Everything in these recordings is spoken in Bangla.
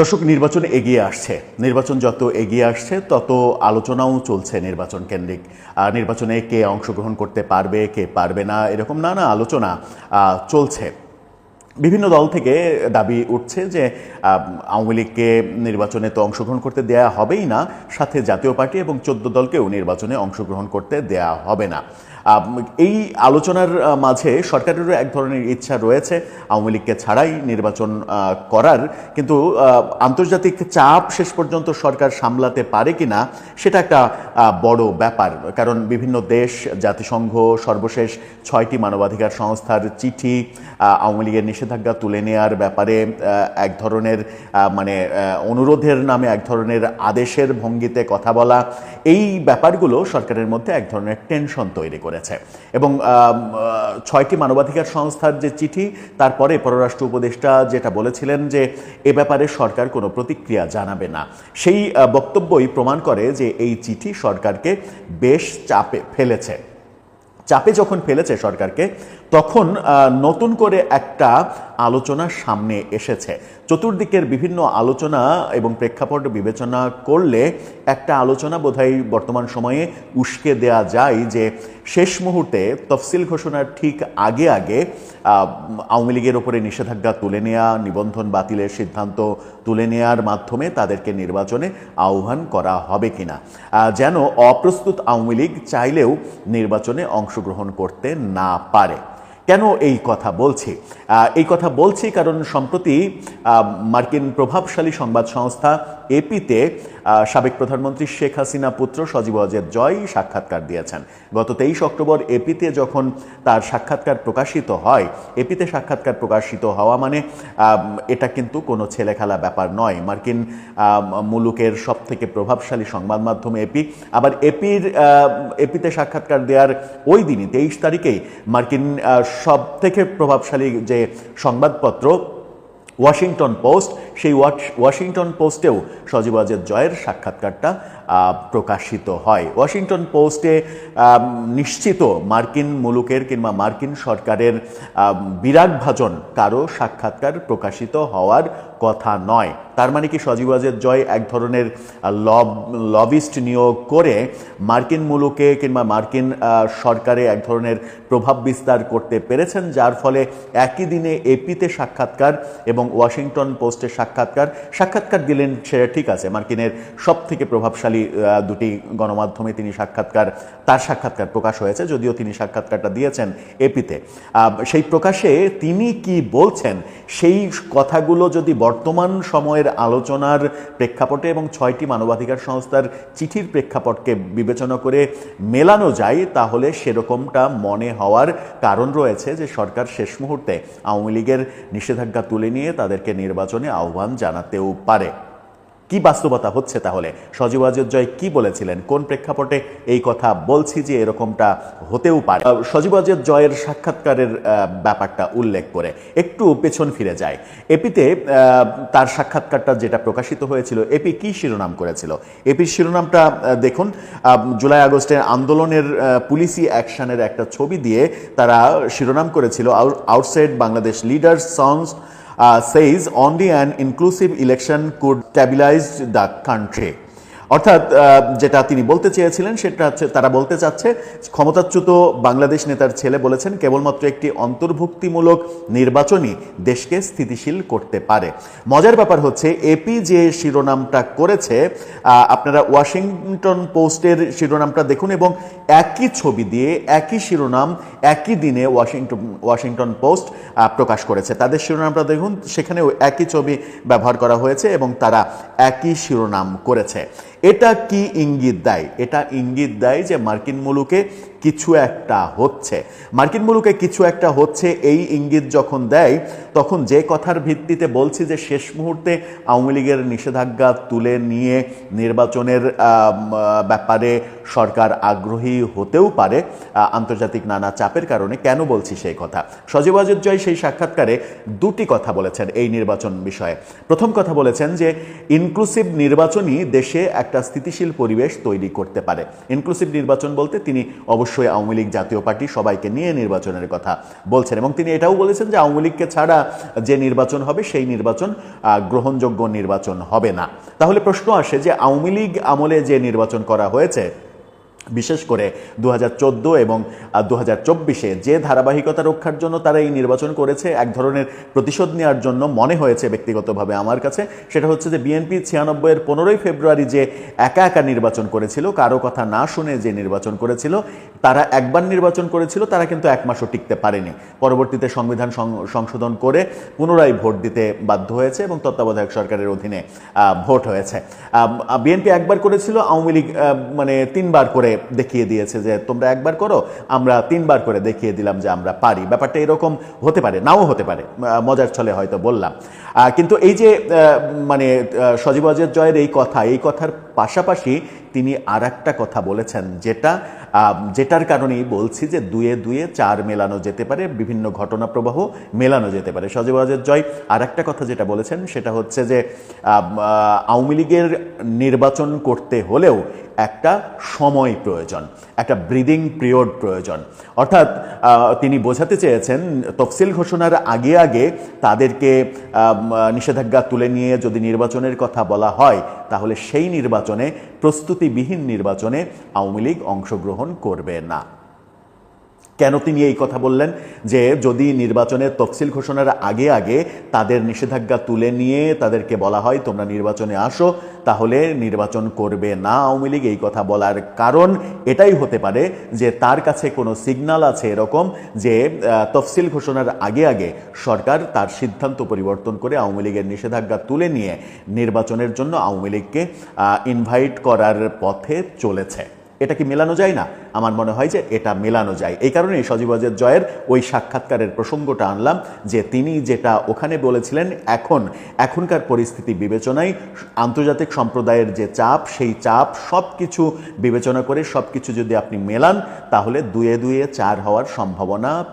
দর্শক, নির্বাচন এগিয়ে আসছে। নির্বাচন যত এগিয়ে আসছে, তত আলোচনাও চলছে নির্বাচন কেন্দ্রিক। নির্বাচনে কে অংশগ্রহণ করতে পারবে, কে পারবে না, এরকম নানা আলোচনা চলছে। বিভিন্ন দল থেকে দাবি উঠছে যে আওয়ামী লীগকে নির্বাচনে তো অংশগ্রহণ করতে দেয়া হবেই না, সাথে জাতীয় পার্টি এবং চোদ্দ দলকেও নির্বাচনে অংশগ্রহণ করতে দেয়া হবে না। এই আলোচনার মাঝে সরকারেরও এক ধরনের ইচ্ছা রয়েছে আওয়ামী লীগকে ছাড়াই নির্বাচন করার। কিন্তু আন্তর্জাতিক চাপ শেষ পর্যন্ত সরকার সামলাতে পারে কিনা সেটা একটা বড় ব্যাপার। কারণ বিভিন্ন দেশ, জাতিসংঘ, সর্বশেষ ছয়টি মানবাধিকার সংস্থার চিঠি আওয়ামী লীগের নিষেধাজ্ঞা তুলে নেওয়ার ব্যাপারে এক ধরনের মানে অনুরোধের নামে এক ধরনের আদেশের ভঙ্গিতে কথা বলা, এই ব্যাপারগুলো সরকারের মধ্যে এক ধরনের টেনশন তৈরি করেছে। এবং ছয়টি মানবাধিকার সংস্থার যে চিঠি, তারপরে পররাষ্ট্র উপদেষ্টা যেটা বলেছিলেন যে, এ ব্যাপারে সরকার কোনো প্রতিক্রিয়া জানাবে না। সেই বক্তব্যই প্রমাণ করে যে, এই চিঠি সরকারকে বেশ চাপে ফেলেছে। চাপে যখন ফেলেছে সরকারকে তখন নতুন করে একটা আলোচনা সামনে এসেছে। চতুর্দিকের বিভিন্ন আলোচনা এবং প্রেক্ষাপট বিবেচনা করলে একটা আলোচনা বোধহয় বর্তমান সময়ে উস্কে দেয়া যায় যে শেষ মুহূর্তে তফসিল ঘোষণার ঠিক আগে আগে আওয়ামী লীগের ওপরে নিষেধাজ্ঞা তুলে নেওয়া নিবন্ধন বাতিলের সিদ্ধান্ত তুলে নেওয়ার মাধ্যমে তাদেরকে নির্বাচনে আহ্বান করা হবে কিনা। যেন অপ্রস্তুত আওয়ামী লীগ চাইলেও নির্বাচনে অংশগ্রহণ করতে না পারে। কেন এই কথা বলছি? এই কথা বলছি কারণ সম্প্রতি মার্কিন প্রভাবশালী সংবাদ সংস্থা এপিতে সাবেক প্রধানমন্ত্রী শেখ হাসিনা পুত্র সজীব অজের জয় সাক্ষাৎকার দিয়েছেন। গত তেইশ অক্টোবর এপিতে যখন তার সাক্ষাৎকার প্রকাশিত হয়, এপিতে সাক্ষাৎকার প্রকাশিত হওয়া মানে এটা কিন্তু কোনো ছেলেখেলা ব্যাপার নয়। মার্কিন মুলুকের সব থেকে প্রভাবশালী সংবাদ মাধ্যম এপি। আবার এপির এপিতে সাক্ষাৎকার দেওয়ার ওই দিনই, তেইশ তারিখেই মার্কিন সব থেকে প্রভাবশালী যে সংবাদপত্র, ওয়াশিংটন পোস্ট সেই ওয়াশ- ওয়াশিংটন পোস্টেও সজীব আজের জয়ের সাক্ষাৎকারটা প্রকাশিত হয়। ওয়াশিংটন পোস্টে নিশ্চিত মার্কিন মুলুকের কিংবা মার্কিন সরকারের বিরাট ভাজন কারও সাক্ষাৎকার প্রকাশিত হওয়ার কথা নয়। তার মানে কি সজীব আজের জয় এক ধরনের লব লবিস্ট নিয়োগ করে মার্কিন মুলুকে কিংবা মার্কিন সরকারে এক ধরনের প্রভাব বিস্তার করতে পেরেছেন, যার ফলে একই দিনে এপিতে সাক্ষাৎকার এবং ওয়াশিংটন পোস্টে সাক্ষাৎকার। সাক্ষাৎকার দিলেন সেটা ঠিক আছে, মার্কিনের সব থেকে প্রভাবশালী দুটি গণমাধ্যমে তিনি সাক্ষাৎকার, তার সাক্ষাৎকার প্রকাশ হয়েছে, যদিও তিনি সাক্ষাৎকারটা দিয়েছেন এপিতে। সেই প্রকাশে তিনি কি বলছেন, সেই কথাগুলো যদি বর্তমান সময়ের আলোচনার প্রেক্ষাপটে এবং ছয়টি মানবাধিকার সংস্থার চিঠির প্রেক্ষাপটকে বিবেচনা করে মেলানো যায়, তাহলে সেরকমটা মনে হওয়ার কারণ রয়েছে যে সরকার শেষ মুহূর্তে আওয়ামী লীগের নিষেধাজ্ঞা তুলে নিয়ে তাদেরকে নির্বাচনে আহ্বান জানাতেও পারে। কি বাস্তবতা হচ্ছে তাহলে? সজীব জয় কি বলেছিলেন? কোন প্রেক্ষাপটে এই কথা বলছি যে এরকমটা হতেও পারে? সজীব জয়ের সাক্ষাৎকারের ব্যাপারটা উল্লেখ করে। একটু পেছন ফিরে যায় এপিতে তার সাক্ষাৎকারটা যেটা প্রকাশিত হয়েছিল, এপি কি শিরোনাম করেছিল? এপির শিরোনামটা দেখুন জুলাই আগস্টের আন্দোলনের পুলিশি অ্যাকশনের একটা ছবি দিয়ে তারা শিরোনাম করেছিল আউটসাইড বাংলাদেশ লিডার সংস uh, says only an inclusive election could stabilize the country. অর্থাৎ যেটা তিনি বলতে চেয়েছিলেন, সেটা হচ্ছে, তারা বলতে চাচ্ছে, ক্ষমতাচ্যুত বাংলাদেশ নেতার ছেলে বলেছেন, কেবলমাত্র একটি অন্তর্ভুক্তিমূলক নির্বাচনই দেশকে স্থিতিশীল করতে পারে। মজার ব্যাপার হচ্ছে এপি যে শিরোনামটা করেছে আপনারা ওয়াশিংটন পোস্টের শিরোনামটা দেখুন এবং একই ছবি দিয়ে একই শিরোনাম একই দিনে ওয়াশিংটন ওয়াশিংটন পোস্ট প্রকাশ করেছে। তাদের শিরোনামটা দেখুন, সেখানেও একই ছবি ব্যবহার করা হয়েছে এবং তারা একই শিরোনাম করেছে। এটা কি ইঙ্গিত দেয়? এটা ইঙ্গিত দেয় যে মার্কিন মুলুকে কিছু একটা হচ্ছে। মার্কিন মুলুকে কিছু একটা হচ্ছে এই ইঙ্গিত যখন দেয়, তখন যে কথার ভিত্তিতে বলছি যে শেষ মুহূর্তে আওয়ামী লীগের নিষেধাজ্ঞা তুলে নিয়ে নির্বাচনের ব্যাপারে সরকার আগ্রহী হতেও পারে আন্তর্জাতিক নানা চাপের কারণে কেন বলছি সেই কথা? সজীব জয় সেই সাক্ষাৎকারে দুটি কথা বলেছেন এই নির্বাচন বিষয়ে। প্রথম কথা বলেছেন যে ইনক্লুসিভ নির্বাচনই দেশে একটা স্থিতিশীল পরিবেশ তৈরি করতে পারে। ইনক্লুসিভ নির্বাচন বলতে তিনি অবশ্যই অবশ্যই আওয়ামী লীগ জাতীয় পার্টি সবাইকে নিয়ে নির্বাচনের কথা বলছেন। এবং তিনি এটাও বলেছেন যে আওয়ামী লীগকে ছাড়া যে নির্বাচন হবে, সেই নির্বাচন গ্রহণযোগ্য নির্বাচন হবে না। তাহলে প্রশ্ন আসে যে আওয়ামী লীগ আমলে যে নির্বাচন করা হয়েছে বিশেষ করে দু হাজার চোদ্দ এবং দু হাজার চব্বিশে যে ধারাবাহিকতা রক্ষার জন্য তারা এই নির্বাচন করেছে, এক ধরনের প্রতিশোধ নেওয়ার জন্য মনে হয়েছে ব্যক্তিগতভাবে আমার কাছে। সেটা হচ্ছে যে বিএনপি ছিয়ানব্বইয়ের পনেরোই ফেব্রুয়ারি যে একা একা নির্বাচন করেছিল, কারও কথা না শুনে যে নির্বাচন করেছিল, তারা একবার নির্বাচন করেছিল, তারা কিন্তু এক মাসও টিকতে পারেনি। পরবর্তীতে সংবিধান সংশোধন করে পুনরায় ভোট দিতে বাধ্য হয়েছে এবং তত্ত্বাবধায়ক সরকারের অধীনে ভোট হয়েছে। বিএনপি একবার করেছিল, আওয়ামী লীগ মানে তিনবার করে দেখিয়ে দিয়েছে যে তোমরা একবার করো, আমরা তিনবার করে দেখিয়ে দিলাম যে আমরা পারি। ব্যাপারটা এরকম হতে পারে, নাও হতে পারে মজার ছলে হয়তো বললাম। কিন্তু এই যে মানে সজীব অজয় জয়ের এই কথা, এই কথার পাশাপাশি তিনি আর কথা বলেছেন, যেটা যেটার কারণেই বলছি যে দুয়ে দুয়ে চার মেলানো যেতে পারে, বিভিন্ন ঘটনা প্রবাহ মেলানো যেতে পারে। সজীব অজয় জয় আর একটা কথা যেটা বলেছেন, সেটা হচ্ছে যে আওয়ামী লীগের নির্বাচন করতে হলেও একটা সময় প্রয়োজন, একটা ব্রিদিং পিরিয়ড প্রয়োজন। অর্থাৎ তিনি বোঝাতে চেয়েছেন, তফসিল ঘোষণার আগে আগে তাদেরকে নিষেধাজ্ঞা তুলে নিয়ে যদি নির্বাচনের কথা বলা হয় তাহলে সেই নির্বাচনে প্রস্তুতিবিহীন নির্বাচনে আওয়ামী লীগ অংশগ্রহণ করবে না। কেন তিনি এই কথা বললেন? যে যদি নির্বাচনের তফসিল ঘোষণার আগে আগে তাদের নিষেধাজ্ঞা তুলে নিয়ে তাদেরকে বলা হয়, তোমরা নির্বাচনে আসো, তাহলে নির্বাচন করবে না আওয়ামী লীগ। এই কথা বলার কারণ এটাই হতে পারে যে তার কাছে কোনো সিগন্যাল আছে এরকম যে তফসিল ঘোষণার আগে আগে সরকার তার সিদ্ধান্ত পরিবর্তন করে আওয়ামী লীগের নিষেধাজ্ঞা তুলে নিয়ে নির্বাচনের জন্য আওয়ামী লীগকে ইনভাইট করার পথে চলেছে। এটা কি মেলানো যায় না? আমার মনে হয় যে এটা মেলানো যায়। এই কারণেই সজীব অজয় জয়ের ওই সাক্ষাৎকারের প্রসঙ্গটা আনলাম যে তিনি যেটা ওখানে বলেছিলেন, এখন, এখনকার পরিস্থিতি বিবেচনায় আন্তর্জাতিক সম্প্রদায়ের যে চাপ, সেই চাপ সব কিছু বিবেচনা করে সব কিছু যদি আপনি মেলান, তাহলে দুয়ে দুয়ে চার হওয়ার সম্ভাবনা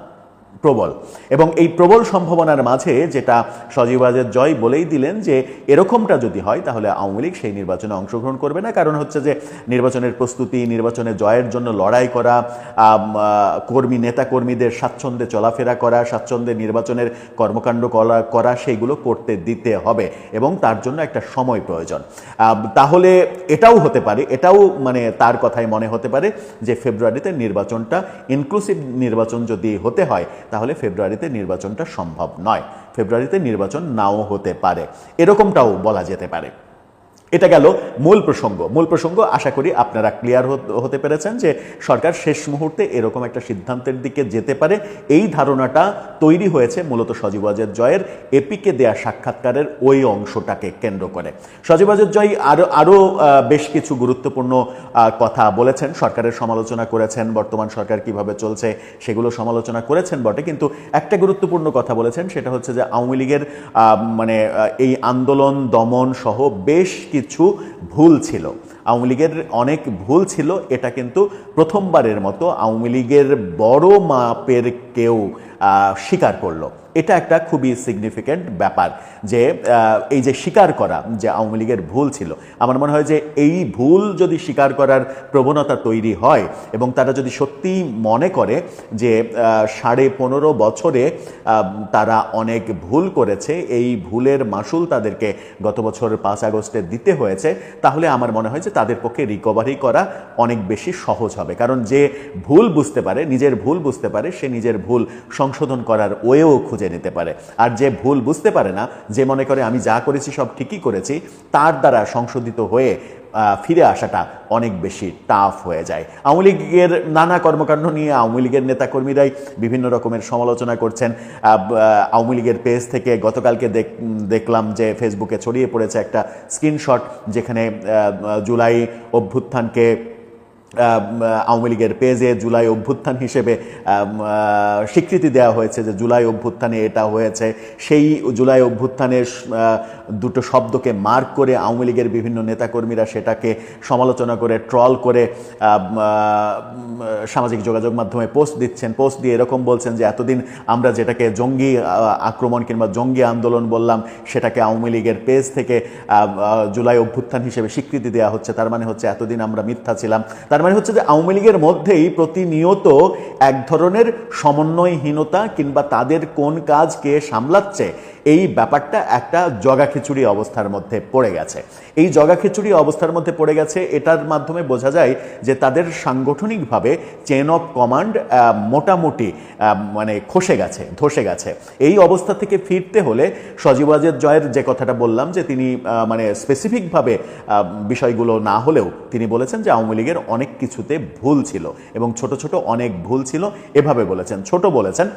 প্রবল। এবং এই প্রবল সম্ভাবনার মাঝে যেটা সজীবাজের জয় বলেই দিলেন যে, এরকমটা যদি হয়, তাহলে আওয়ামী লীগ সেই নির্বাচনে অংশগ্রহণ করবে না। কারণ হচ্ছে যে, নির্বাচনের প্রস্তুতি, নির্বাচনে জয়ের জন্য লড়াই করা কর্মী নেতা কর্মীদের স্বাচ্ছন্দ্যে চলাফেরা করা, স্বাচ্ছন্দ্যে নির্বাচনের কর্মকাণ্ড করা করা, সেইগুলো করতে দিতে হবে এবং তার জন্য একটা সময় প্রয়োজন। তাহলে এটাও হতে পারে, এটাও মানে তার কথাই মনে হতে পারে যে, ফেব্রুয়ারিতে নির্বাচনটা ইনক্লুসিভ নির্বাচন যদি হতে হয় তাহলে ফেব্রুয়ারিতে নির্বাচনটা সম্ভব নয়। ফেব্রুয়ারিতে নির্বাচন নাও হতে পারে। এরকমটাও বলা যেতে পারে। এটা গেল মূল প্রসঙ্গ। মূল প্রসঙ্গ, আশা করি আপনারা ক্লিয়ার হতে পেরেছেন যে সরকার শেষ মুহূর্তে এরকম একটা সিদ্ধান্তের দিকে যেতে পারে। এই ধারণাটা তৈরি হয়েছে মূলত সজীব অজয় জয়ের এপিকে দেয়া সাক্ষাৎকারের ওই অংশটাকে কেন্দ্র করে। সজীব অজয় জয় আরও আরও বেশ কিছু গুরুত্বপূর্ণ কথা বলেছেন। সরকারের সমালোচনা করেছেন, বর্তমান সরকার কীভাবে চলছে সেগুলো সমালোচনা করেছেন বটে। কিন্তু একটা গুরুত্বপূর্ণ কথা বলেছেন, সেটা হচ্ছে যে আওয়ামী লীগের মানে এই আন্দোলন, দমন সহ বেশ কিছু ভুল ছিল। আওয়ামী লীগের অনেক ভুল ছিল, এটা কিন্তু প্রথমবারের মতো আওয়ামী লীগের বড় মাপের কেউ স্বীকার করল। এটা একটা খুবই সিগনিফিক্যান্ট ব্যাপার যে এই যে স্বীকার করা যে আওয়ামী লীগের ভুল ছিল, আমার মনে হয় যে এই ভুল যদি স্বীকার করার প্রবণতা তৈরি হয় এবং তারা যদি সত্যিই মনে করে যে সাড়ে পনেরো বছরে তারা অনেক ভুল করেছে, এই ভুলের মাসুল তাদেরকে গত বছর পাঁচ আগস্টে দিতে হয়েছে, তাহলে আমার মনে হয় যে তাদের পক্ষে রিকভারি করা অনেক বেশি সহজ হবে। কারণ যে ভুল বুঝতে পারে, নিজের ভুল বুঝতে পারে, সে নিজের ভুল সংশোধন করার ওয়েও খুঁজে নিতে পারে। আর যে ভুল বুঝতে পারে না, যে মনে করে আমি যা করেছি সব ঠিকই করেছি, তার দ্বারা সংশোধিত হয়ে ফিরে আসাটা অনেক বেশি টাফ হয়ে যায়। আওয়ামী লীগের নানা কর্মকাণ্ড নিয়ে আওয়ামী লীগের নেতাকর্মীরাই বিভিন্ন রকমের সমালোচনা করছেন। আওয়ামী লীগের পেজ থেকে গতকালকে দেখ- দেখলাম যে ফেসবুকে ছড়িয়ে পড়েছে একটা স্ক্রিনশট যেখানে জুলাই অভ্যুত্থানকে আওয়ামী লীগের পেজে জুলাই অভ্যুত্থান হিসেবে স্বীকৃতি দেওয়া হয়েছে যে জুলাই অভ্যুত্থানে এটা হয়েছে। সেই জুলাই অভ্যুত্থানের দুটো শব্দকে মার্ক করে আওয়ামী লীগের বিভিন্ন নেতাকর্মীরা সেটাকে সমালোচনা করে, ট্রল করে সামাজিক যোগাযোগ মাধ্যমে পোস্ট দিচ্ছেন। পোস্ট দিয়ে এরকম বলছেন যে, এতদিন আমরা যেটাকে জঙ্গি আক্রমণ কিংবা জঙ্গি আন্দোলন বললাম, সেটাকে আওয়ামী লীগের পেজ থেকে জুলাই অভ্যুত্থান হিসেবে স্বীকৃতি দেওয়া হচ্ছে। তার মানে হচ্ছে, এতদিন আমরা মিথ্যা ছিলাম। তার মানে হচ্ছে যে আওয়ামী লীগের মধ্যেই প্রতিনিয়ত এক ধরনের সমন্বয়হীনতা কিংবা তাদের কোন কাজ কে সামলাচ্ছে, এই ব্যাপারটা একটা জগা খিচুড়ি অবস্থার মধ্যে পড়ে গেছে। এই জগা খিচুড়ি অবস্থার মধ্যে পড়ে গেছে, এটার মাধ্যমে বোঝা যায় যে তাদের সাংগঠনিকভাবে চেন অফ কমান্ড মোটামুটি মানে খসে গেছে, ধসে গেছে। এই অবস্থা থেকে ফিরতে হলে সজীব ওয়াজেদ জয়ের যে কথাটা বললাম যে তিনি মানে স্পেসিফিকভাবে বিষয়গুলো না হলেও তিনি বলেছেন যে আওয়ামী লীগের অনেক কিছুতে ভুল ছিল এবং ছোট ছোট অনেক ভুল ছিল। এভাবে বলেছেন, ছোট বলেছেন।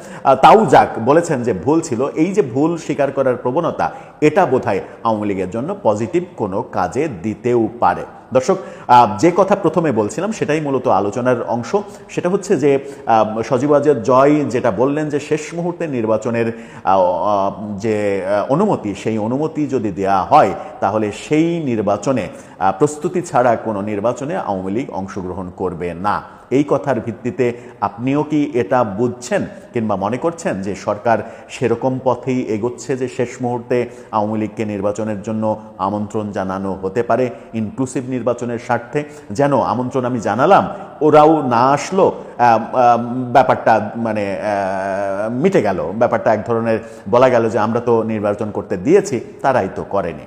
তাও যাক, বলেছেন যে ভুল ছিল। এই যে ভুল স্বীকার করার প্রবণতা, এটা বোধহয় আওয়ামী লীগের জন্য পজিটিভ কোনো কাজে দিতেও পারে। দর্শক যে কথা প্রথমে বলছিলাম সেটাই মূলত আলোচনার অংশ। সেটা হচ্ছে যে সজীব আজাদ জয় যেটা বললেন যে শেষ মুহূর্তে নির্বাচনের যে অনুমতি, সেই অনুমতি যদি দেয়া হয়, তাহলে সেই নির্বাচনে প্রস্তুতি ছাড়া কোনো নির্বাচনে আওয়ামী লীগ অংশগ্রহণ করবে না। এই কথার ভিত্তিতে আপনিও কি এটা বুঝছেন কিংবা মনে করছেন যে সরকার সেরকম পথেই এগোচ্ছে যে শেষ মুহূর্তে আওয়ামী লীগকে নির্বাচনের জন্য আমন্ত্রণ জানানো হতে পারে ইনক্লুসিভ নির্বাচনের স্বার্থে? যেন আমন্ত্রণ আমি জানালাম, ওরাও না আসলো ব্যাপারটা মানে মিটে গেল। ব্যাপারটা এক ধরনের বলা গেল যে আমরা তো নির্বাচন করতে দিয়েছি, তারাই তো করেনি।